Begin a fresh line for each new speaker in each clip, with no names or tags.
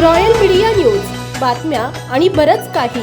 Royal media news. बातम्या आणि बरंच काही.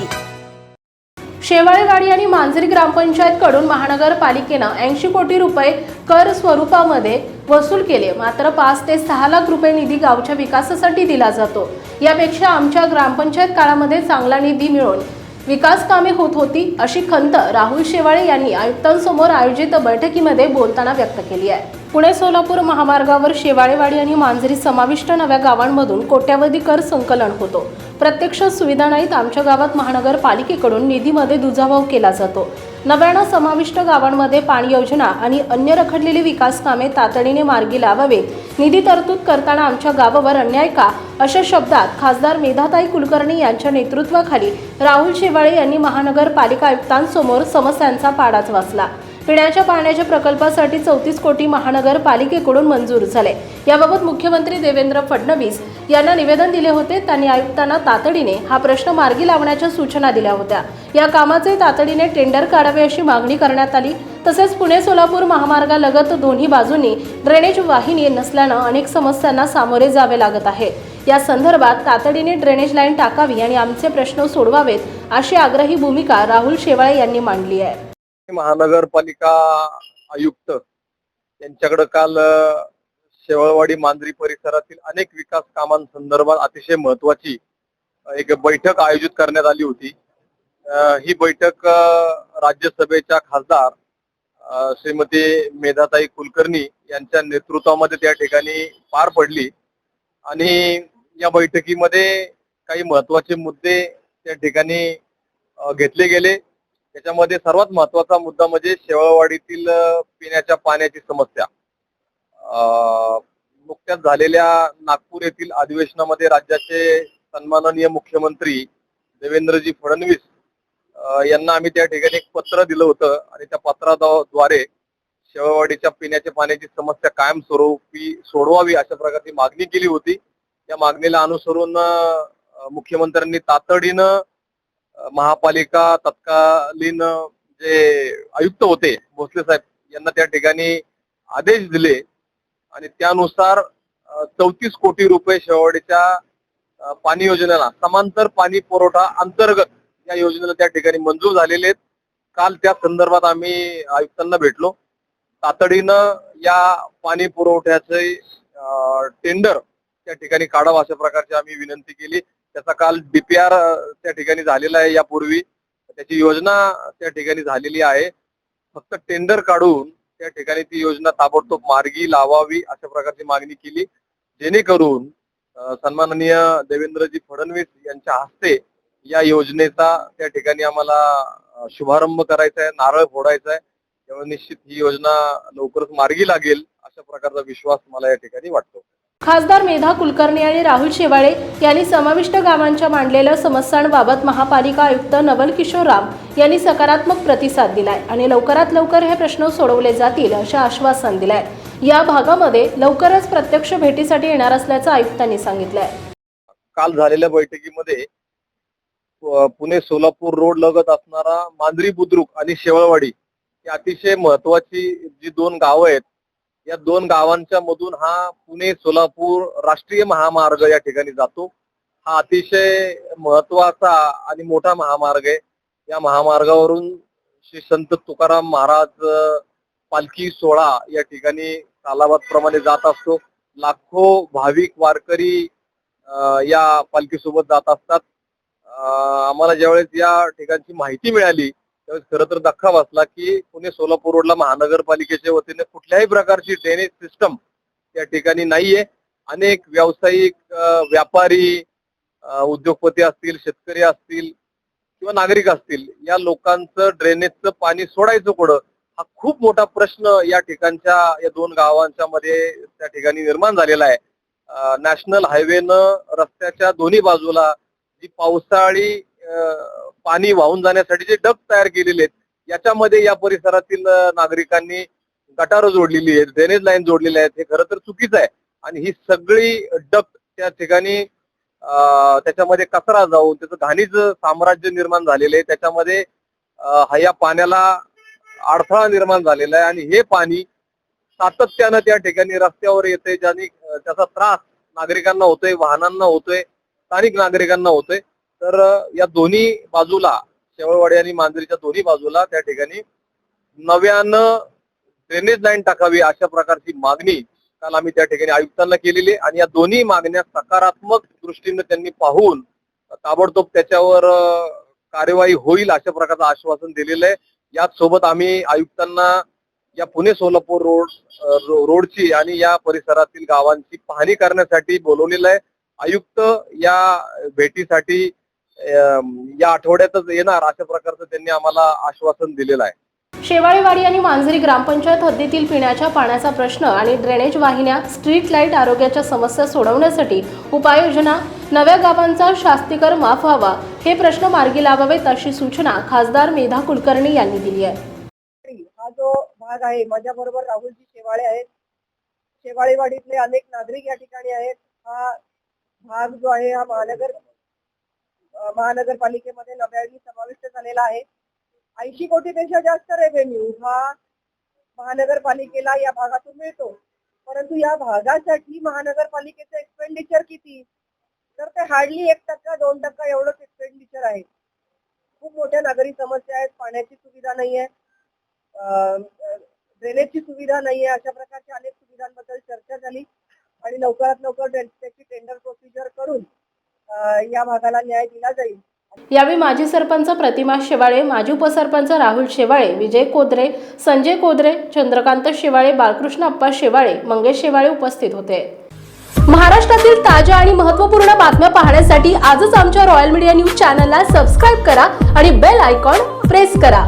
शेवाळेवाडी आणि मांजरी ग्रामपंचायतकडून महानगरपालिकेनं ऐंशी कोटी रुपये कर स्वरूपामध्ये वसूल केले. मात्र पाच ते सहा लाख रुपये निधी गावच्या विकासासाठी दिला जातो. यापेक्षा आमच्या ग्रामपंचायत काळामध्ये चांगला निधी मिळून विकास कामे होत होती अशी खंत राहुल शेवाळे यांनी आयुक्तांसमोर आयोजित बैठकीमध्ये बोलताना व्यक्त केली आहे. पुणे सोलापूर महामार्गावर शेवाळेवाडी आणि मांजरी समाविष्ट नव्या गावांमधून कोट्यावधी कर संकलन होतो. प्रत्यक्ष सुविधा नाहीत आमच्या गावात महानगरपालिकेकडून निधीमध्ये दुजाभाव केला जातो. नव्यानं समाविष्ट गावांमध्ये पाणी योजना आणि अन्य रखडलेली विकास कामे तातडीने मार्गी लावावेत निधी तरतूद करताना आमच्या गावावर अन्याय का? अशा शब्दात खासदार मेधाताई कुलकर्णी यांच्या नेतृत्वाखाली राहुल शेवाळे यांनी महानगरपालिका आयुक्तांसमोर समस्यांचा पाडाच वाचला. पिण्याच्या पाण्याच्या प्रकल्पासाठी चौतीस कोटी महानगरपालिकेकडून मंजूर झाले. याबाबत मुख्यमंत्री देवेंद्र फडणवीस यांना निवेदन दिले होते. त्यांनी आयुक्तांना तातडीने हा प्रश्न मार्गी लावण्याच्या सूचना दिल्या होत्या. या कामाचे तातडीने टेंडर काढावे अशी मागणी करण्यात आली. तसेच पुणे सोलापूर महामार्गालगत दोन्ही बाजूंनी ड्रेनेज वाहिनी नसल्यानं अनेक समस्यांना सामोरे जावे लागत आहे. या संदर्भात तातडीने ड्रेनेज लाईन टाकावी आणि आमचे प्रश्न सोडवावेत अशी आग्रही भूमिका राहुल शेवाळे यांनी मांडली आहे.
महानगरपालिका आयुक्त यांच्याकडे काल शेवळवाडी मांजरी परिसरातील अनेक विकास कामांसंदर्भात अतिशय महत्वाची एक बैठक आयोजित करण्यात आली होती. ही बैठक राज्यसभेच्या खासदार श्रीमती मेधाताई कुलकर्णी यांच्या नेतृत्वामध्ये त्या ठिकाणी पार पडली आणि या बैठकीमध्ये काही महत्त्वाचे मुद्दे त्या ठिकाणी घेतले गेले. त्याच्यामध्ये सर्वात महत्त्वाचा मुद्दा म्हणजे शेवळवाडीतील पिण्याच्या पाण्याची समस्या. अ, नुकत्याच झालेल्या नागपूर येथील अधिवेशनामध्ये राज्याचे सन्माननीय मुख्यमंत्री देवेंद्रजी फडणवीस यांना आम्ही त्या ठिकाणी एक पत्र दिलं होतं आणि त्या पत्राद्वारे शेवळवाडीच्या पिण्याच्या पाण्याची समस्या कायमस्वरूपी सोडवावी अशा प्रकारची मागणी केली होती. त्या मागणीला अनुसरून मुख्यमंत्र्यांनी तातडीनं महापालिका तत्कालीन जे आयुक्त होते भोसले साहेब यांना त्या ठिकाणी आदेश दिले. आणि त्यानुसार चौतीस कोटी रुपये शेवटच्या पाणी योजनेला समांतर पाणी पुरवठा अंतर्गत या योजनेला त्या ठिकाणी मंजूर झालेले आहेत. काल त्या संदर्भात आम्ही आयुक्तांना भेटलो. तातडीनं या पाणी पुरवठ्याचे टेंडर त्या ठिकाणी काढावं अशा प्रकारची आम्ही विनंती केली. त्याचा काल डीपीआर त्या ठिकाणी झालेला आहे यापूर्वी. त्याची योजना त्या ठिकाणी झालेली आहे. फक्त टेंडर काढून त्या ठिकाणी ती योजना ताबडतोब मार्गी लावावी अशा प्रकारची मागणी केली. जेणेकरून सन्माननीय देवेंद्रजी फडणवीस यांच्या हस्ते या योजनेचा त्या ठिकाणी आम्हाला शुभारंभ करायचा आहे नारळ फोडायचा आहे. त्यामुळे निश्चित ही योजना लवकरच मार्गी लागेल अशा प्रकारचा विश्वास मला या ठिकाणी वाटतो.
खासदार मेधा कुलकर्णी आणि राहुल शेवाळे यांनी समाविष्ट गावांच्या मांडलेल्या समस्यांबाबत महापालिका आयुक्त नवल किशोर राम यांनी सकारात्मक प्रतिसाद दिलाय आणि लवकरात लवकर हे प्रश्न सोडवले जातील असे आश्वासन दिलंय. या भागामध्ये लवकरच प्रत्यक्ष भेटीसाठी येणार असल्याचं आयुक्तांनी सांगितलंय.
काल झालेल्या बैठकीमध्ये पुणे सोलापूर रोड लगत असणारा मांजरी बुद्रुक आणि शेवळवाडी ही अतिशय महत्वाची जी दोन गावं आहेत या दोन गावांच्या मधून हा पुणे सोलापूर राष्ट्रीय महामार्ग या ठिकाणी जातो. हा अतिशय महत्त्वाचा आणि मोठा महामार्ग आहे. या महामार्गावरून श्री संत तुकाराम महाराज पालखी सोहळा या ठिकाणी प्रमाणे जात असतो. लाखो भाविक वारकरी या पालखीसोबत जात असतात. आम्हाला ज्यावेळेस या ठिकाणची माहिती मिळाली त्यावेळेस खरं तर धक्का बसला की पुणे सोलापूर रोडला महानगरपालिकेच्या वतीने कुठल्याही प्रकारची ड्रेनेज सिस्टम त्या ठिकाणी नाहीये. अनेक व्यावसायिक व्यापारी उद्योगपती असतील शेतकरी असतील किंवा नागरिक असतील या लोकांचं ड्रेनेजचं पाणी सोडायचं कुठं? हा खूप मोठा प्रश्न या ठिकाणच्या या दोन गावांच्या मध्ये त्या ठिकाणी निर्माण झालेला आहे. नॅशनल हायवेनं रस्त्याच्या दोन्ही बाजूला जी पावसाळी पाणी वाहून जाण्यासाठी जे डग तयार केलेले आहेत याच्यामध्ये या परिसरातील नागरिकांनी गटारं जोडलेली आहेत ड्रेनेज लाईन जोडलेली आहेत हे खरं तर चुकीचं आहे. आणि ही सगळी डग त्या ठिकाणी त्याच्यामध्ये कचरा जाऊन त्याचं घाणीच साम्राज्य निर्माण झालेलं आहे. त्याच्यामध्ये ह्या हा या पाण्याला अडथळा निर्माण झालेला आहे आणि हे पाणी सातत्यानं त्या ठिकाणी रस्त्यावर येते ज्याने त्याचा त्रास नागरिकांना होतोय वाहनांना होतोय स्थानिक नागरिकांना होतोय. तर या दोन्ही बाजूला शेवळवाडी आणि मांजरीच्या दोन्ही बाजूला त्या ठिकाणी नव्यानं ड्रेनेज लाईन टाकावी अशा प्रकारची मागणी काल आम्ही त्या ठिकाणी आयुक्तांना केलेली आहे. आणि या दोन्ही मागण्या सकारात्मक दृष्टीने त्यांनी पाहून ताबडतोब त्याच्यावर कार्यवाही होईल अशा प्रकारचं आश्वासन दिलेलं आहे. याच सोबत आम्ही आयुक्तांना या पुणे सोलापूर रोड रोडची आणि या परिसरातील गावांची पाहणी करण्यासाठी बोलवलेलं आहे. आयुक्त या भेटीसाठी या आठवड्यातच येणार अशा प्रकारचं त्यांनी आम्हाला आश्वासन दिलेलं आहे.
शेवाळेवाडी आणि मांजरी ग्रामपंचायत हद्दीतील पिण्याच्या पाण्याचा प्रश्न आणि ड्रेनेज वाहिन्या स्ट्रीट लाइट आरोग्याच्या समस्या सोडवण्यासाठी उपाययोजना नव्या गावांचा शास्तीकर माफ व्हावा हे प्रश्न मार्गी लावावेत अशी सूचना खासदार मेधा कुलकर्णी यांनी दिली आहे.
हा जो भाग आहे माझ्या बरोबर राहुलजी शेवाळे आहेत. शेवाळेवाडीतले अनेक नागरिक या ठिकाणी आहेत. हा भाग जो आहे हा महानगर महानगरपालिकेमध्ये नव्याने समाविष्ट झालेला आहे. ऐंशी कोटीपेक्षा जास्त रेव्हेन्यू हा महानगरपालिकेला या भागातून मिळतो. परंतु या भागासाठी महानगरपालिकेचं एक्सपेंडिचर किती? तर ते हार्डली एक टक्का दोन टक्का एवढंच एक्सपेंडिचर आहे. खूप मोठ्या नागरी समस्या आहेत पाण्याची सुविधा नाही आहे ड्रेनेजची सुविधा नाही आहे अशा प्रकारच्या अनेक सुविधांबद्दल चर्चा झाली आणि लवकरात लवकर या भागाला न्याय दिला जाईल.
यावेळी माजी सरपंच प्रतिमा शेवाळे माजी उपसरपंच राहुल शेवाळे विजय कोदरे संजय कोदरे चंद्रकांत शेवाळे बाळकृष्ण अप्पा शेवाळे मंगेश शेवाळे उपस्थित होते. महाराष्ट्रातील ताज्या आणि महत्त्वपूर्ण बातम्या पाहण्यासाठी आजच आमच्या रॉयल मीडिया न्यूज चॅनलला सबस्क्राईब करा आणि बेल आयकॉन प्रेस करा.